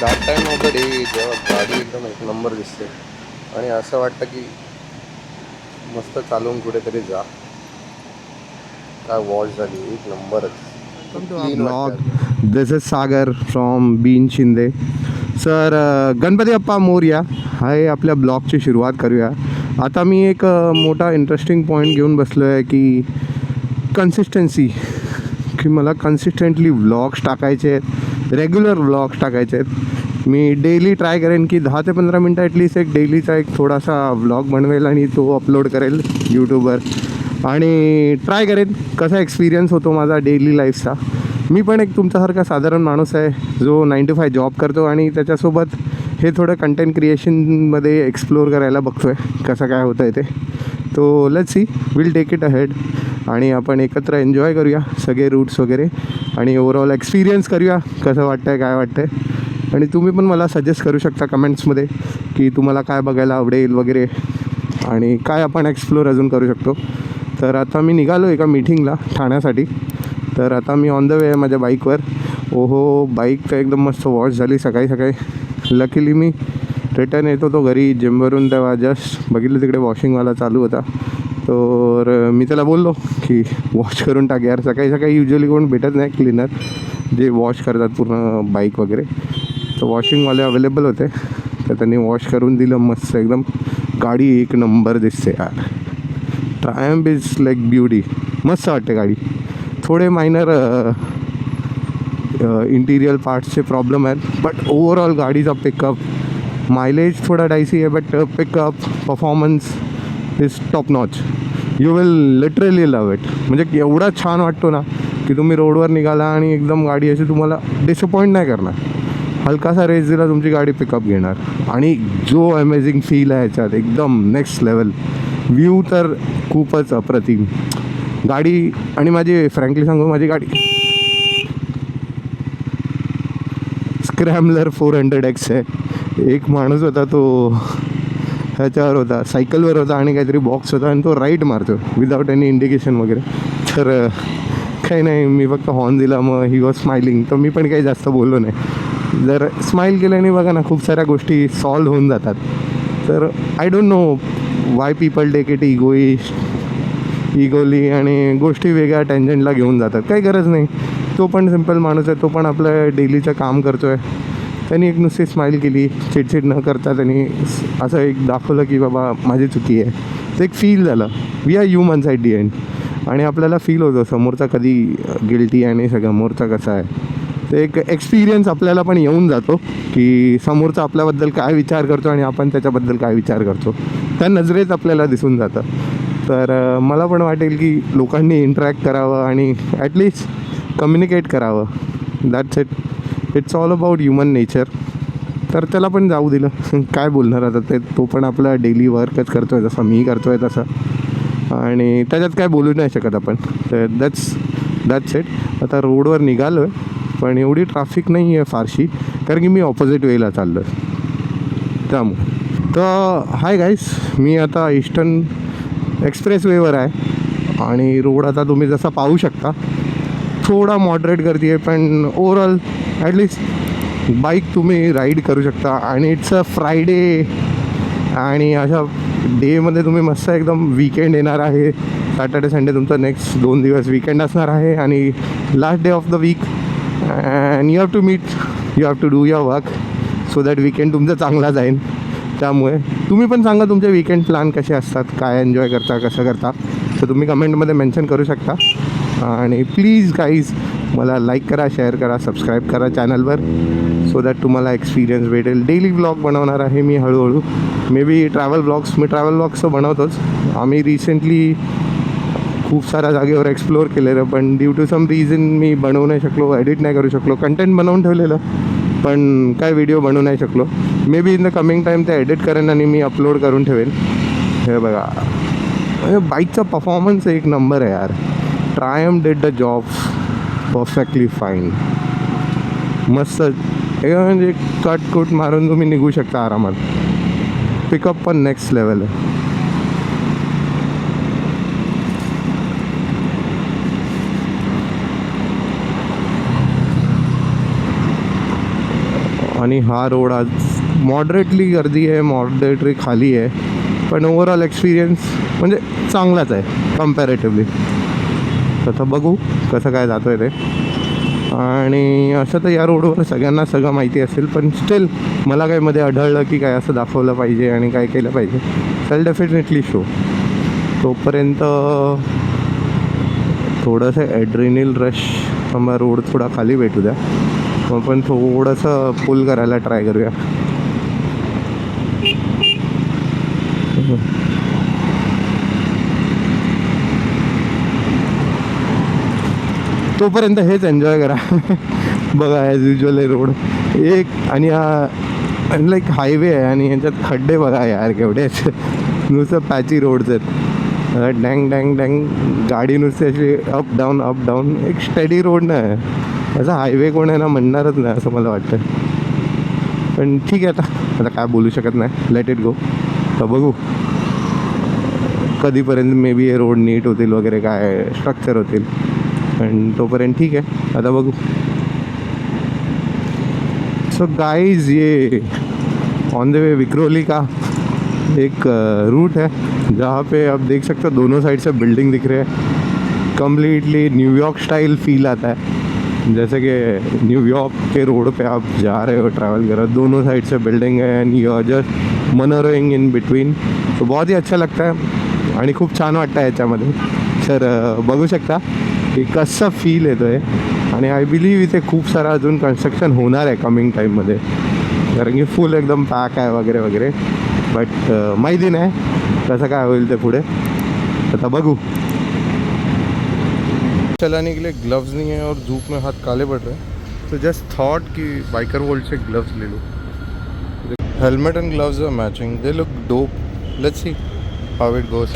That time of the day जेव्हा गाडी एकदम एक नंबर दिसते. आणि असं वाटतं की मस्त चालवून कुठेतरी जा. काय वॉश झाली एक नंबरच. दिस इज सागर फ्रॉम बीन शिंदे सर गणपती अप्पा मोर्या हाय आपल्या ब्लॉगची सुरुवात करूया आता मी एक मोठा इंटरेस्टिंग पॉईंट घेऊन बसलो आहे की कन्सिस्टन्सी की मला कन्सिस्टंटली व्लॉग्स टाकायचे आहेत रेग्युलर व्लॉग्स टाकायचे आहेत. मी डेली ट्राय करेन की दहा ते पंधरा मिनटं ॲटलिस्ट एक डेलीचा एक थोडासा व्लॉग बनवेल आणि तो अपलोड करेल यूट्यूबवर आणि ट्राय करेन कसा एक्सपिरियन्स होतो माझा डेली लाईफचा मी पण एक तुमच्यासारखा साधारण माणूस आहे जो नाईन टू फाय जॉब करतो आणि त्याच्यासोबत हे थोडं कंटेंट क्रिएशनमध्ये एक्सप्लोअर करायला बघतो आहे कसं काय होतं आहे ते. तो let see will take it ahead आणि आपण एकत्र एन्जॉय करूया सगळे रूट्स वगैरे आणि ओवरऑल एक्सपिरियन्स करूया कसं वाटतं आहे काय वाटतं आहे आणि तुम्ही पण मला सजेस्ट करू शकता कमेंट्समध्ये की तुम्हाला काय बघायला आवडेल वगैरे. आणि काय आपण एक्सप्लोर अजून करू शकतो. तर आता मी निघालो एका मीटिंगला ठाण्यासाठी. तर आता मी ऑन द वे आहे माझ्या बाईकवर ओहो बाईक तर एकदम मस्त वॉश झाली सकाळी सकाळी. लकीली मी रिटर्न येत होतो घरी जिमवरून तेव्हा जस्ट बघितलं तिकडे वॉशिंगवाला चालू होता. तर मी त्याला बोललो की वॉश करून टाक यार सकाळी सकाळी युजली कोण भेटत नाही क्लिनर जे वॉश करतात पूर्ण बाईक वगैरे. तर वॉशिंगवाले अवेलेबल होते. तर त्यांनी वॉश करून दिलं मस्त एकदम. गाडी एक नंबर दिसते यार. ट्रायम्प इज लाईक ब्युटी मस्त वाटते गाडी. थोडे मायनर इंटिरियल पार्ट्सचे प्रॉब्लेम आहेत. बट ओवरऑल गाडीचा पिकअप मायलेज थोडा डायसी आहे but pickup performance is top notch you will literally love it म्हणजे एवढा छान वाटतो ना की तुम्ही रोडवर निघाला आणि एकदम गाडी अशी तुम्हाला डिसअपॉइंट नाही करणार. हलकासा रेस दिला तुमची गाडी पिकअप घेणार. आणि जो अमेझिंग फील आहे ह्याच्यात एकदम नेक्स्ट लेवल व्ह्यू तर खूपच अप्रतिम. गाडी आणि माझी फ्रँकली सांगू माझी गाडी. स्क्रॅमलर फोर हंड्रेड एक्स आहे. एक माणूस होता तो ह्याच्यावर होता सायकलवर होता आणि काहीतरी बॉक्स होता आणि तो राईट मारतो विदाऊट एनी इंडिकेशन वगैरे. तर काही नाही मी फक्त हॉर्न दिला मग ही वॉज स्माइलिंग तर मी पण काही जास्त बोललो नाही. जर स्माईल केल्याने बघा ना खूप साऱ्या गोष्टी सॉल्व होऊन जातात. तर I don't know why people take it egoist इगोली आणि गोष्टी वेगळ्या टेन्शनला घेऊन जातात. काही गरज नाही. तो पण सिंपल माणूस आहे तो पण आपलं डेलीचं काम करतो आहे त्यांनी एक नुसती स्माईल केली चिडचिड न करता त्यांनी असं एक दाखवलं की बाबा माझी चुकी आहे. ते एक फील झालं. We are humans at the end आणि आपल्याला फील होतं समोरचा कधी गिल्टी आणि समोरचा कसा आहे. ते एक एक्सपिरियन्स आपल्याला पण येऊन जातो की समोरचा आपल्याबद्दल काय विचार करतो आणि आपण त्याच्याबद्दल काय विचार करतो. त्या नजरेत आपल्याला दिसून जातं. तर मला पण वाटेल की लोकांनी इंटरॅक्ट करावं आणि ॲटलिस्ट कम्युनिकेट करावं. That's it it's all about human nature तर त्याला पण जाऊ दिलं. काय बोलणार आता ते? तो पण आपला डेली वर्कच करतो आहे जसं मी करतो आहे तसं. आणि त्याच्यात काय बोलू नाही शकत आपण. तर दॅट्स दॅट्स इट आता रोडवर निघालो आहे पण एवढी ट्रॅफिक नाही आहे फारशी. कारण की मी ऑपोजिट वेला चाललो आहे त्यामुळे तर हाय गाईस मी आता ईस्टर्न एक्सप्रेसवेवर आहे. आणि रोड आता तुम्ही जसा पाहू शकता थोडा मॉडरेट गर्दी आहे पण ओवरऑल ॲटलिस्ट बाईक तुम्ही राईड करू शकता. आणि इट्स अ फ्रायडे आणि अशा डेमध्ये तुम्ही मस्त एकदम विकेंड येणार आहे. सॅटर्डे संडे तुमचा नेक्स्ट दोन दिवस विकेंड असणार आहे. आणि last day of the week and you have to meet you have to do your work so that weekend तुमचा चांगला जाईल. त्यामुळे तुम्ही पण सांगा तुमचे विकेंड प्लॅन कसे असतात काय एन्जॉय करता कसं करता. तर तुम्ही कमेंटमध्ये मेन्शन करू शकता. आणि प्लीज गाईज मला लाईक करा शेअर करा सबस्क्राईब करा चॅनलवर सो दॅट तुम्हाला एक्सपिरियन्स भेटेल. डेली ब्लॉग बनवणार आहे मी हळूहळू. मे बी ट्रॅव्हल ब्लॉग्स मी ट्रॅव्हल ब्लॉग्स तर बनवतोच. आम्ही रिसेंटली खूप साऱ्या जागेवर एक्सप्लोअर केलेलं पण ड्यू टू सम रिझन मी बनवू नाही शकलो एडिट नाही करू शकलो कंटेंट बनवून ठेवलेलं पण काय व्हिडिओ बनवू नाही शकलो. Maybe in the coming time ते एडिट करेन आणि मी अपलोड करून ठेवेन. हे बघा. बाईकचा परफॉर्मन्स एक नंबर आहे यार. Triumph did the job perfectly fine मस्त. हे म्हणजे कट कुट मारून तुम्ही निघू शकता आरामात. पिकअप पण नेक्स्ट लेवल आहे आणि हा रोड आज मॉडरेटली गर्दी आहे मॉडरेटली खाली आहे. पण ओवरऑल एक्सपिरियन्स म्हणजे चांगलाच आहे कम्पॅरेटिवली तसं बघू कसं काय जातो आहे ते. आणि असं तर या रोडवर सगळ्यांना सगळं माहिती असेल पण स्टील मला काय मध्ये आढळलं की काय असं दाखवलं पाहिजे आणि काय केलं पाहिजे. चल डेफिनेटली शो तोपर्यंत थोडंसं ॲड्रिनिल रश मग रोड थोडा खाली भेटू द्या. मग पण थोडंसं पुल करायला ट्राय करूया. तोपर्यंत हेच एन्जॉय करा. बघा ॲज युजल आहे रोड. एक आणि हा लाईक हायवे आहे आणि ह्याच्यात खड्डे बघा यार केवढे असे नुसतं पॅची रोड्स आहेत. डँग डँग डँग गाडी नुसती अशी अप डाऊन अप डाऊन एक स्टडी रोड नाही. असा हायवे कोण आहे ना म्हणणारच नाही असं मला वाटतं. पण ठीक आहे आता. आता काय बोलू शकत नाही. लेट इट गो तर बघू. कधीपर्यंत मे बी हे रोड नीट होतील वगैरे काय स्ट्रक्चर होतील. पण तोपर्यंत ठीक आहे. आता बघू. सो गाइस ये ऑन द वे विक्रोली का एक रूट है, जहाँ पे आप देख सकते हो दोनों साइड से बिल्डिंग दिख रहे हैं. कम्प्लीटली न्यूयॉर्क स्टाइल फील आता है. जैसे कि न्यूयॉर्क के रोड पे आप जा रहे हो ट्रैवल कर रहे हो दोनों साइड से बिल्डिंग है and you are just maneuvering in between तो बहुत ही अच्छा लगता है आणि खूप छान वाटतं याच्यामध्ये. तर बघू शकता की कसं फील येतो आहे आणि आय बिलीव्ह इथे खूप सारा अजून कन्स्ट्रक्शन होणार आहे कमिंग टाईममध्ये कारण की फुल एकदम पॅक आहे वगैरे वगैरे. बट माहिती नाही कसं काय होईल ते पुढे. आता बघू. चलाने के लिए ग्लव्स नहीं है और धूप में हाथ काले पड़ रहे हैं। तो जस्ट थॉट कि बाइकर वर्ल्ड से ग्लव्स ले low. Helmet and gloves are matching they look dope let's see how it goes